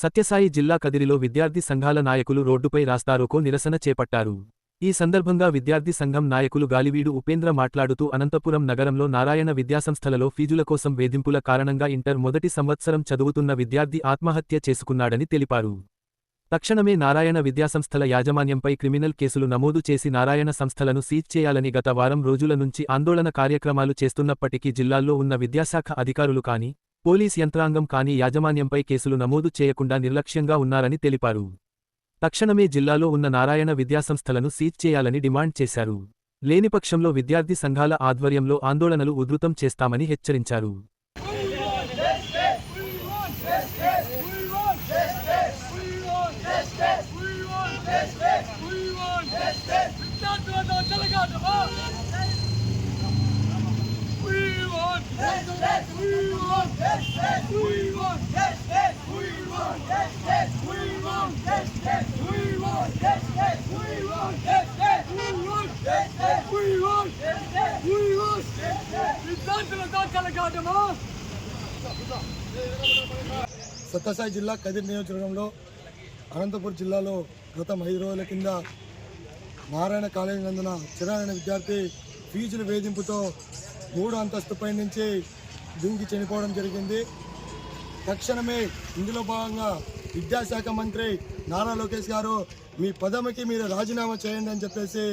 సత్యసాయి జిల్లా కదిరిలో విద్యార్థి సంఘాల నాయకులు రోడ్డుపై రాస్తారోకో నిరసన చేపట్టారు. ఈ సందర్భంగా విద్యార్థి సంఘం నాయకులు గాలివీడు ఉపేంద్ర మాట్లాడుతూ అనంతపురం నగరంలో నారాయణ విద్యాసంస్థలలో ఫీజుల కోసం వేధింపుల కారణంగా ఇంటర్ మొదటి సంవత్సరం చదువుతున్న విద్యార్థి ఆత్మహత్య చేసుకున్నాడని తెలిపారు. తక్షణమే నారాయణ విద్యాసంస్థల యాజమాన్యంపై క్రిమినల్ కేసులు నమోదు చేసి నారాయణ సంస్థలను సీజ్ చేయాలని గత వారం రోజుల నుంచి ఆందోళన కార్యక్రమాలు చేస్తున్నప్పటికీ జిల్లాల్లో ఉన్న విద్యాశాఖ అధికారులు కాని పోలీస్ యంత్రాంగం కాని యాజమాన్యంపై కేసులు నమోదు చేయకుండా నిర్లక్ష్యంగా ఉన్నారని తెలిపారు. తక్షణమే జిల్లాలో ఉన్న నారాయణ విద్యాసంస్థలను సీజ్ చేయాలని డిమాండ్ చేశారు. లేనిపక్షంలో విద్యార్థి సంఘాల ఆధ్వర్యంలో ఆందోళనలు ఉధృతం చేస్తామని హెచ్చరించారు. సత్యసాయి జిల్లా కదిరి నియోజకవర్గంలో అనంతపురం జిల్లాలో గత ఐదు రోజుల కింద నారాయణ కాలేజీ నందున చిరాయణ విద్యార్థి ఫీజుల వేధింపుతో మూడు అంతస్తుపై నుంచి దుంకి చనిపోవడం జరిగింది. తక్షణమే ఇందులో భాగంగా విద్యాశాఖ మంత్రి నారా లోకేష్ గారు మీ పదవికి మీరు రాజీనామా చేయండి అని చెప్పేసి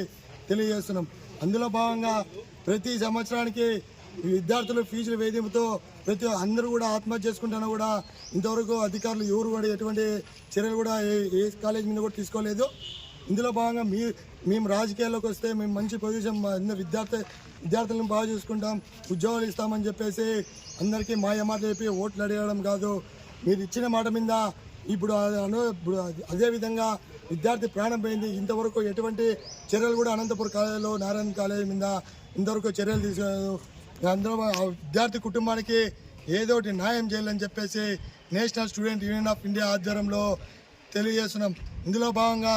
తెలియజేస్తున్నాం. అందులో భాగంగా ప్రతి సంవత్సరానికి ఈ విద్యార్థులు ఫీజుల వేధింపుతో ప్రతి అందరూ కూడా ఆత్మహత్య చేసుకుంటున్నా కూడా ఇంతవరకు అధికారులు ఎవరు కూడా ఎటువంటి చర్యలు కూడా ఏ ఏ కాలేజ్ మీద కూడా తీసుకోలేదు. ఇందులో భాగంగా మీ మేము రాజకీయాల్లోకి వస్తే మేము మంచి పొజిషన్ మా విద్యార్థి విద్యార్థులను బాగా చూసుకుంటాం ఉద్యోగాలు ఇస్తామని చెప్పేసి అందరికీ మాయ మాట చెప్పి ఓట్లు అడగడం కాదు. మీరు ఇచ్చిన మాట మీద ఇప్పుడు అను ఇప్పుడు అదేవిధంగా అదే విధంగా విద్యార్థి ప్రాణం పోయింది. ఇంతవరకు ఎటువంటి చర్యలు కూడా అనంతపురం కాలేజీలో నారాయణ కాలేజీ మీద ఇంతవరకు చర్యలు తీసుకోలేదు. అందరూ ఆ విద్యార్థి కుటుంబానికి ఏదో ఒకటి న్యాయం చేయాలని చెప్పేసి national student union of India ఆధ్వర్యంలో తెలియజేస్తున్నాం. ఇందులో భాగంగా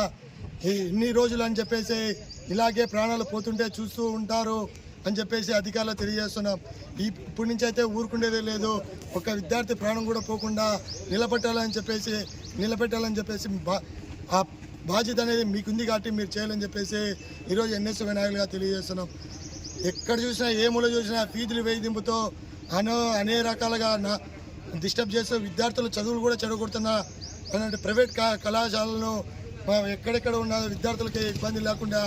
ఇన్ని రోజులు అని చెప్పేసి ఇలాగే ప్రాణాలు పోతుంటే చూస్తూ ఉంటారు అని చెప్పేసి అధికారులు తెలియజేస్తున్నాం. ఈ ఇప్పటి నుంచి అయితే ఊరుకుండేదే లేదు. ఒక విద్యార్థి ప్రాణం కూడా పోకుండా నిలబెట్టాలని చెప్పేసి నిలబెట్టాలని చెప్పేసి బా- ఆ బాధ్యత అనేది మీకుంది కాబట్టి మీరు చేయాలని చెప్పేసి ఈరోజు ఎన్ఎస్ వినాయకులుగా తెలియజేస్తున్నాం. ఎక్కడ చూసినా ఏ మూల చూసినా ఫీజులు వేధింపుతో అనో అనేక రకాలుగా నా డిస్టర్బ్ చేస్తూ విద్యార్థులు చదువులు కూడా చెడగొడుతున్న అలాంటి ప్రైవేట్ కళాశాలను ఎక్కడెక్కడ ఉన్న విద్యార్థులకి ఇబ్బంది లేకుండా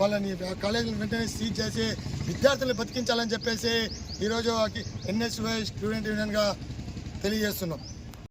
వాళ్ళని కాలేజీలు వెంటనే సీజ్ చేసి విద్యార్థులను బతికించాలని చెప్పేసి ఈరోజు ఎన్ఎస్వై స్టూడెంట్ యూనియన్గా తెలియజేస్తున్నాం.